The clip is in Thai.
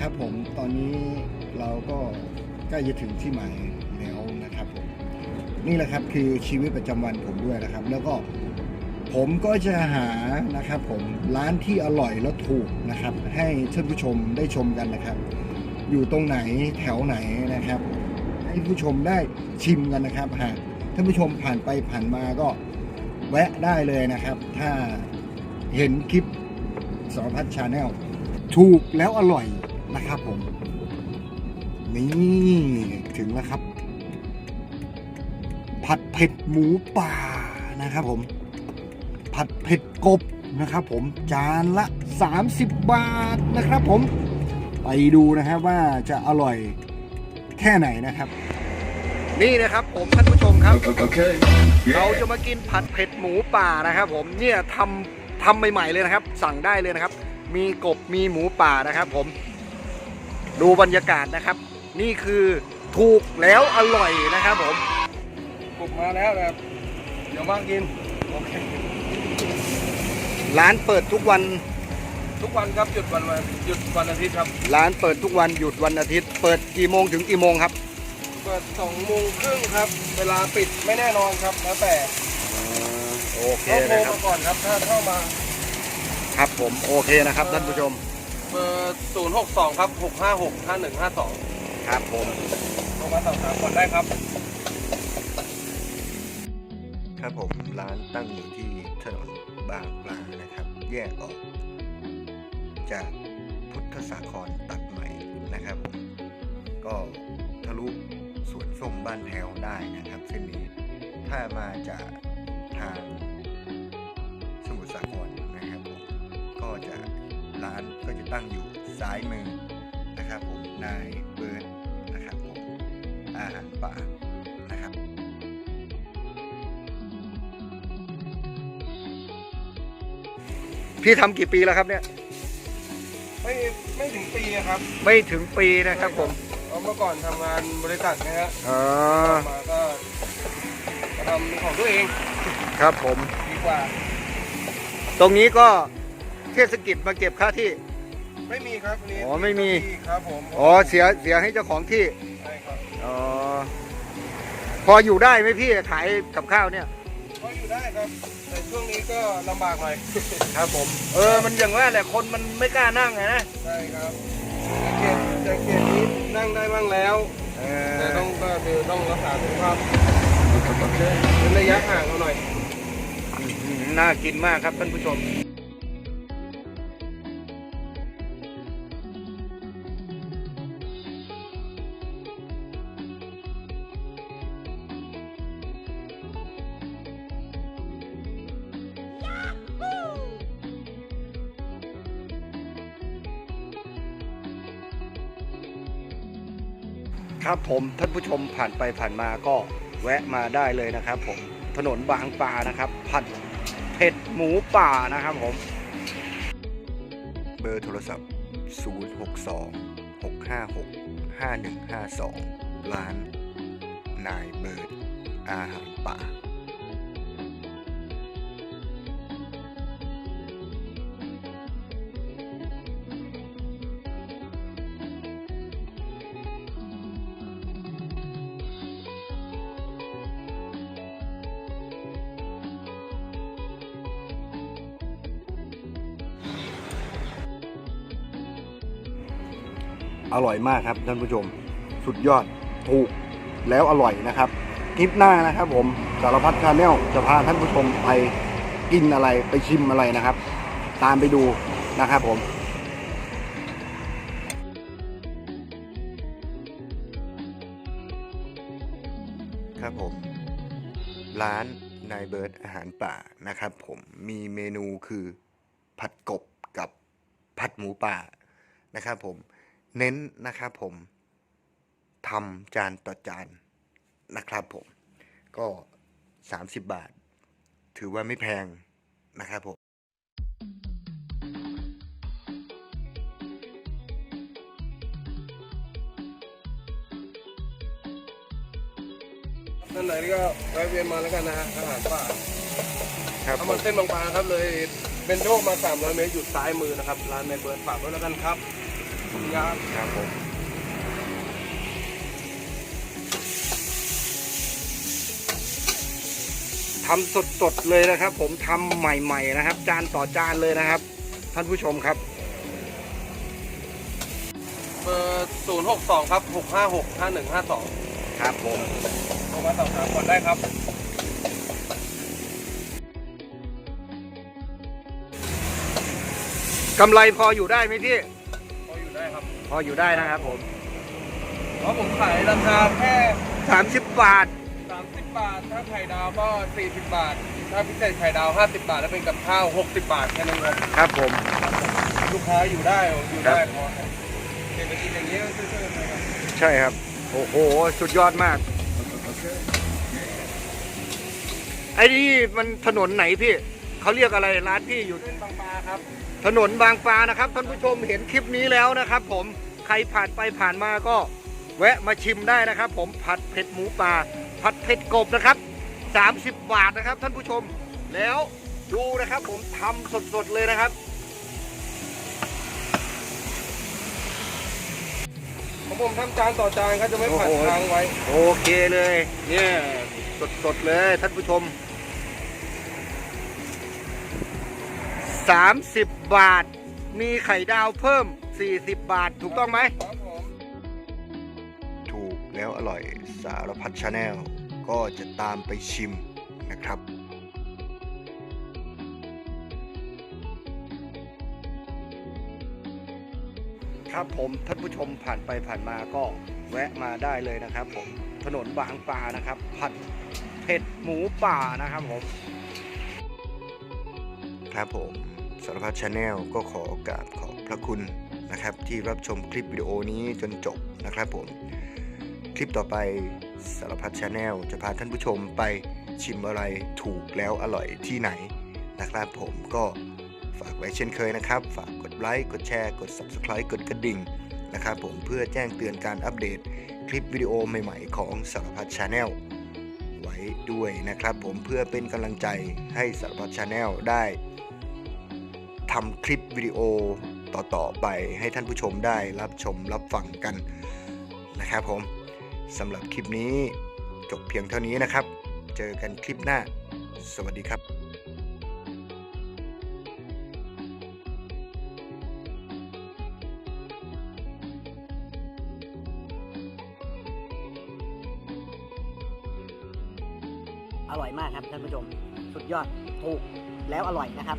ครับผมตอนนี้เราก็ใกล้จะถึงที่หมายแล้วนะครับผมนี่แหละครับคือชีวิตประจำวันผมด้วยนะครับ แล้วก็ผมก็จะหานะครับผมร้านที่อร่อยและถูกนะครับ ให้ท่านผู้ชมได้ชมกันนะครับ อยู่ตรงไหนแถวไหนนะครับ ให้ผู้ชมได้ชิมกันนะครับหากท่านผู้ชมผ่านไปผ่านมาก็แวะได้เลยนะครับ ถ้าเห็นคลิปสารพัดชาแนลถูกแล้วอร่อย นะครับผม นี่ถึงแล้วครับ ผัดเผ็ดหมูป่านะครับผม ผัดเผ็ดกบนะครับผมจานละ 30 บาทนะครับผม ไปดูนะครับว่าจะอร่อยแค่ไหนนะครับ นี่นะครับผมท่านผู้ชมครับ Okay. เราจะมากินผัดเผ็ดหมูป่านะครับ ผมเนี่ยทำทำใหม่ๆเลยนะครับ สั่งได้เลยนะครับ มีกบมีหมูป่านะครับ ผม ดูบรรยากาศนะครับ นี่คือถูกแล้วอร่อยนะครับผมปลุกมาแล้วนะครับเดี๋ยวมากินโอเคร้านเปิดทุกวันทุกวันครับหยุดวันวันหยุดวันอาทิตย์ครับ ร้านเปิดทุกวันหยุดวันอาทิตย์ เปิดกี่โมงถึงกี่โมงครับ เปิดสองโมงครึ่งครับ เวลาปิดไม่แน่นอนครับแล้วแต่โอเคต้องโทรนะครับมาก่อนครับถ้าเข้ามา ครับผมโอเคนะครับท่านผู้ชม เบอร์ศูนย์หกสองครับหกห้าหกห้าหนึ่งห้าสองครับผม โทรมาสอบถามก่อนได้ครับ ครับผมร้านตั้งอยู่ที่ถนนบางปลานะครับ แยกออก จากพุทธสาครตัดใหม่นะครับ ก็ทะลุสวนส้มบ้านแถวได้นะครับเส้นนี้ถ้ามาจากทางสมุทรสาครนะครับผมก็จะ ร้านก็จะตั้งอยู่ซ้ายมือนะครับผมนายเบิร์ดนะครับผมอาหารป่านะครับพี่ทำกี่ปีแล้วครับเนี่ย ไม่ไม่ถึงปีครับไม่ถึงปีนะครับผมเพราะเมื่อก่อนทำงานบริษัทนะฮะอ๋อมาก็มาทำของตัวเองครับผมดีกว่า ตรงนี้ก็ เทศกิจมาเก็บค่าที่ ไม่มีครับนนี้อ๋อไม่มีครับผมอ๋อเสียเสียให้เจ้าของที่ใช่ครับอ๋อพออยู่ได้ไหมพี่ขายกับข้าวเนี่ย ก็อยู่ได้ครับ แต่ช่วงนี้ก็ลำบากหน่อย ครับผม เออมันอย่างว่าแหละคนมันไม่กล้านั่งไงนะใช่ครับแต่เขตแต่เขตนี้นั่งได้บ้างแล้วเอแต่อต้องก็คือต้องรักษาสุขภาพเว้นระยะห่างเอาหน่อยอืมน่ากินมากครับท่านผู้ชม ครับผมท่านผู้ชมผ่านไปผ่านมาก็แวะมาได้เลยนะครับ ผมถนนบางปลานะครับ ผัดเผ็ดหมูป่านะครับผม เบอร์โทรศัพท์ 062 656 5152 ร้านนายเบิร์ดอาหารป่า อร่อยมากครับท่านผู้ชม สุดยอดถูกแล้วอร่อยนะครับคลิปหน้านะครับ ผมสารพัดชาแนลจะพาท่านผู้ชมไปกินอะไรไปชิมอะไรนะครับ ตามไปดูนะครับผมครับผม ร้านนายเบิร์ดอาหารป่านะครับผมมีเมนูคือผัดกบกับผัดหมูป่านะครับผม เน้นนะครับผมทำจานต่อจานนะครับผม ก็ 30 บาท ถือว่าไม่แพงนะครับผมท่านไหนก็แวะเวียนมาแล้วกันนะฮะอาหารป่าครับเอาผมามเส้นบางปลาครับเลยเป็นโชคมา300เมตรอยู่ซ้ายมือนะครับร้านในเบิร์ดฝากไว้แล้วกันครับ สุริยะครับผมทำสดๆเลยนะครับ ผมทำใหม่ๆนะครับ จานต่อจานเลยนะครับ ท่านผู้ชมครับ เบอร์ศูนย์หกสองครับหกห้าหกห้าหนึ่งห้าสองครับผมโทรมาสอบถามก่อนได้ครับ กำไรพออยู่ได้ไหมพี่ พออยู่ได้นะครับผมเพราะผมขายราคาแค่ 30 บาท 30 บาท ถ้าไข่ดาวก็ 40 บาท ถ้าพิเศษไข่ดาว 50 บาท แล้วเป็นกับข้าว 60 บาทแค่นั้นครับครับผม ลูกค้าอยู่ได้อยู่ได้ครับพอเศรษฐกิจอย่างนี้ก็ช่วยๆกันไปครับใช่ครับ โอ้โห สุดยอดมาก ไอ้นี่มันถนนไหนพี่ เขาเรียกอะไรร้านพี่อยู่เส้นบางปลาครับ ถนนบางปลานะครับท่านผู้ชมเห็นคลิปนี้แล้วนะครับ ผมใครผ่านไปผ่านมาก็แวะมาชิมได้นะครับ ผมผัดเผ็ดหมูป่าผัดเผ็ดกบนะครับ 30 บาทนะครับ ท่านผู้ชมแล้วดูนะครับ ผมทำสดๆเลยนะครับของผมทำจานต่อจานครับจะไม่ผัดโอ้โหค้างไว้ โอเคเลยเนี่ยสดๆเลยท่านผู้ชม 30 บาท มีไข่ดาวเพิ่ม 40 บาทถูกต้องไหม ครับผมถูกแล้วอร่อยสารพัดชาแนลก็จะตามไปชิมนะครับ ครับผมท่านผู้ชมผ่านไปผ่านมาก็แวะมาได้เลยนะครับผมถนนบางปลานะครับ ผัดเผ็ดหมูป่านะครับผม ครับผมสารพัดชาแนลก็ขอโอกราบขอบพระคุณนะครับ ที่รับชมคลิปวิดีโอนี้จนจบนะครับผม คลิปต่อไปสารพัดชาแนลจะพาท่านผู้ชมไปชิมอะไรถูกแล้วอร่อยที่ไหนนะครับผมก็ฝากไว้เช่นเคยนะครับ ฝากกดไลค์กดแชร์กด Subscribe กดกระดิ่งนะครับผมเพื่อแจ้งเตือนการอัปเดตคลิปวิดีโอใหม่ๆของสารพัดชาแนลไว้ด้วยนะครับผมเพื่อเป็นกำลังใจให้สารพัดชาแนลได้ ทำคลิปวิดีโอต่อๆไปให้ท่านผู้ชมได้รับชมรับฟังกันนะครับผมสำหรับคลิปนี้จบเพียงเท่านี้นะครับ เจอกันคลิปหน้า สวัสดีครับอร่อยมากครับท่านผู้ชม สุดยอดถูกแล้วอร่อยนะครับ